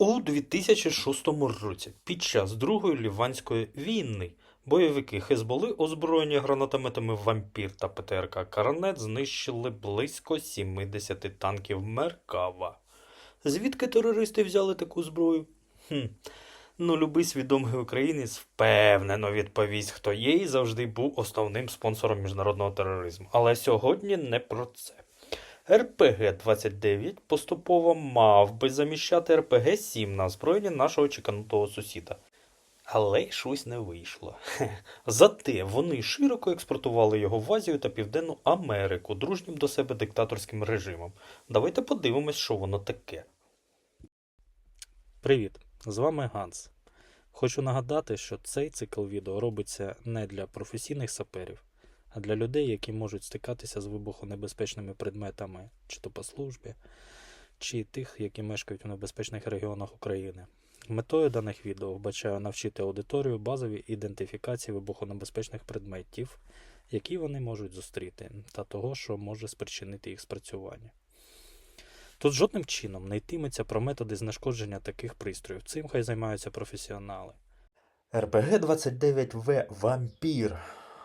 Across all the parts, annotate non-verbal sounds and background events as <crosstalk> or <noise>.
У 2006 році, під час Другої Ліванської війни, бойовики Хезболи, озброєні гранатометами Вампір та ПТРК Карнет, знищили близько 70 танків Меркава. Звідки терористи взяли таку зброю? Хм. Ну, любий свідомий українець впевнено відповість, хто є і завжди був основним спонсором міжнародного тероризму. Але сьогодні не про це. РПГ-29 поступово мав би заміщати РПГ-7 на озброєнні нашого чеканутого сусіда. Але щось не вийшло. <laughs> Зате вони широко експортували його в Азію та Південну Америку дружнім до себе диктаторським режимом. Давайте подивимось, що воно таке. Привіт, з вами Ганс. Хочу нагадати, що цей цикл відео робиться не для професійних саперів, а для людей, які можуть стикатися з вибухонебезпечними предметами, чи то по службі, чи тих, які мешкають у небезпечних регіонах України. Метою даних відео вбачаю навчити аудиторію базовій ідентифікації вибухонебезпечних предметів, які вони можуть зустріти, та того, що може спричинити їх спрацювання. Тут жодним чином не йтиметься про методи знешкодження таких пристроїв. Цим хай займаються професіонали. РПГ-29В Вампір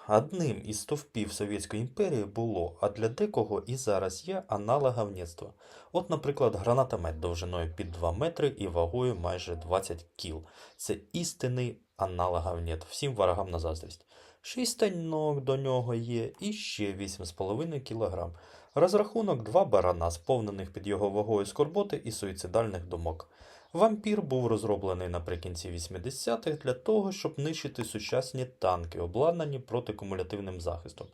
одним із стовпів Совєтської імперії було, а для декого і зараз є аналоговництво. От, наприклад, гранатомет довжиною під 2 метри і вагою майже 20 кіл. Це істинний аналоговнет, всім ворогам на заздрість. Шість станок до нього є і ще 8,5 кг. Розрахунок два барана, сповнених під його вагою скорботи і суїцидальних думок. Вампір був розроблений наприкінці 80-х для того, щоб нищити сучасні танки, обладнані протикумулятивним захистом.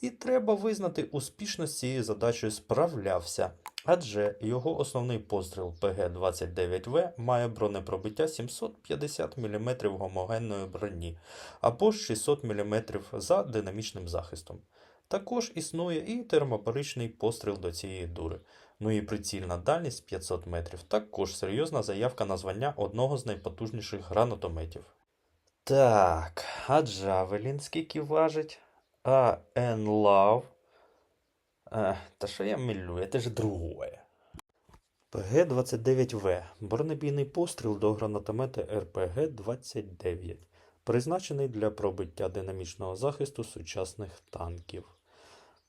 І треба визнати, успішно з цією задачею справлявся, адже його основний постріл ПГ-29В має бронепробиття 750 мм гомогенної броні або 600 мм за динамічним захистом. Також існує і термобаричний постріл до цієї дури. Ну і прицільна дальність 500 метрів. Також серйозна заявка на звання одного з найпотужніших гранатометів. Так, а Джавелін скільки важить? А Енлав? Та що я милю, це ж другое. ПГ-29В. Бронебійний постріл до гранатомета РПГ-29, призначений для пробиття динамічного захисту сучасних танків.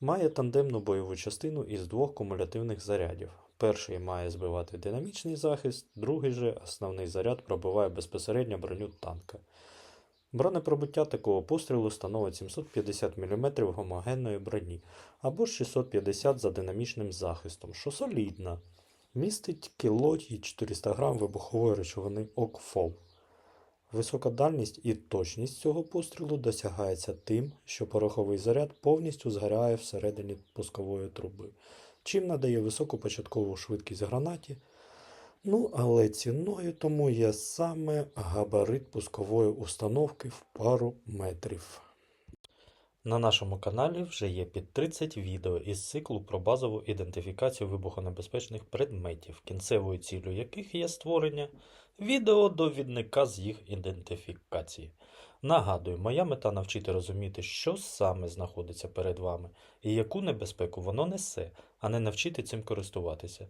Має тандемну бойову частину із двох кумулятивних зарядів. Перший має збивати динамічний захист, другий же основний заряд пробиває безпосередньо броню танка. Бронепробиття такого пострілу становить 750 мм гомогенної броні або 650 за динамічним захистом, що солідно. Містить кіло і 400 г вибухової речовини ОКФОВ. Висока дальність і точність цього пострілу досягається тим, що пороховий заряд повністю згоряє всередині пускової труби, чим надає високу початкову швидкість гранаті. Ну, але ціною тому є саме габарит пускової установки в пару метрів. На нашому каналі вже є під 30 відео із циклу про базову ідентифікацію вибухонебезпечних предметів, кінцевою ціллю яких є створення відеодовідника з їх ідентифікації. Нагадую, моя мета навчити розуміти, що саме знаходиться перед вами і яку небезпеку воно несе, а не навчити цим користуватися.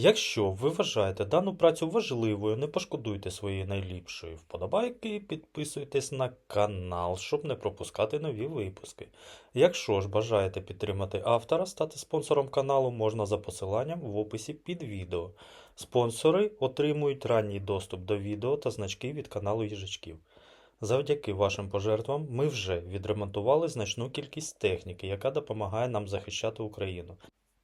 Якщо ви вважаєте дану працю важливою, не пошкодуйте своєї найліпшої вподобайки і підписуйтесь на канал, щоб не пропускати нові випуски. Якщо ж бажаєте підтримати автора, стати спонсором каналу можна за посиланням в описі під відео. Спонсори отримують ранній доступ до відео та значки від каналу їжачків. Завдяки вашим пожертвам ми вже відремонтували значну кількість техніки, яка допомагає нам захищати Україну.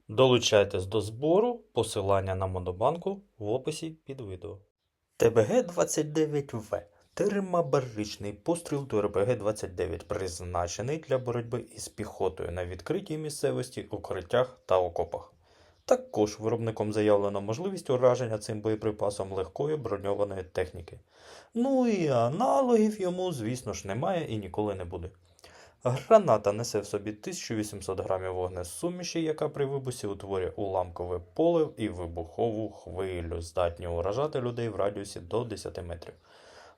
Долучайтесь до збору, посилання на Монобанку в описі під відео. ТБГ-29В Термобаричний постріл до РПГ-29, призначений для боротьби із піхотою на відкритій місцевості, укриттях та окопах. Також виробником заявлено можливість ураження цим боєприпасом легкої броньованої техніки. Ну і аналогів йому, звісно ж, немає і ніколи не буде. Граната несе в собі 1800 грамів вогнесуміші, яка при вибусі утворює уламкове поле і вибухову хвилю, здатні уражати людей в радіусі до 10 метрів.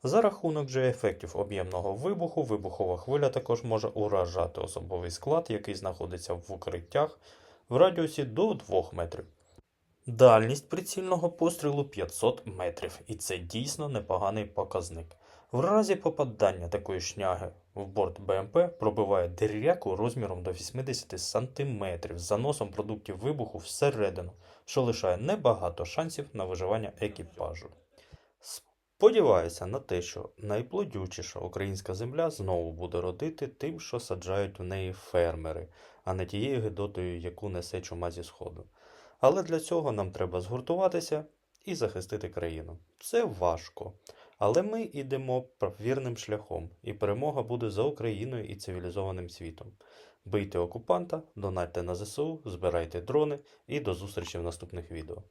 За рахунок же ефектів об'ємного вибуху, вибухова хвиля також може уражати особовий склад, який знаходиться в укриттях в радіусі до 2 метрів. Дальність прицільного пострілу 500 метрів, і це дійсно непоганий показник. В разі попадання такої шняги в борт БМП пробиває диряку розміром до 80 см з заносом продуктів вибуху всередину, що лишає небагато шансів на виживання екіпажу. Сподіваюся на те, що найплодючіша українська земля знову буде родити тим, що саджають в неї фермери, а не тією гидотою, яку несе чума зі сходу. Але для цього нам треба згуртуватися і захистити країну. Це важко. Але ми йдемо вірним шляхом, і перемога буде за Україною і цивілізованим світом. Бийте окупанта, донатьте на ЗСУ, збирайте дрони і до зустрічі в наступних відео.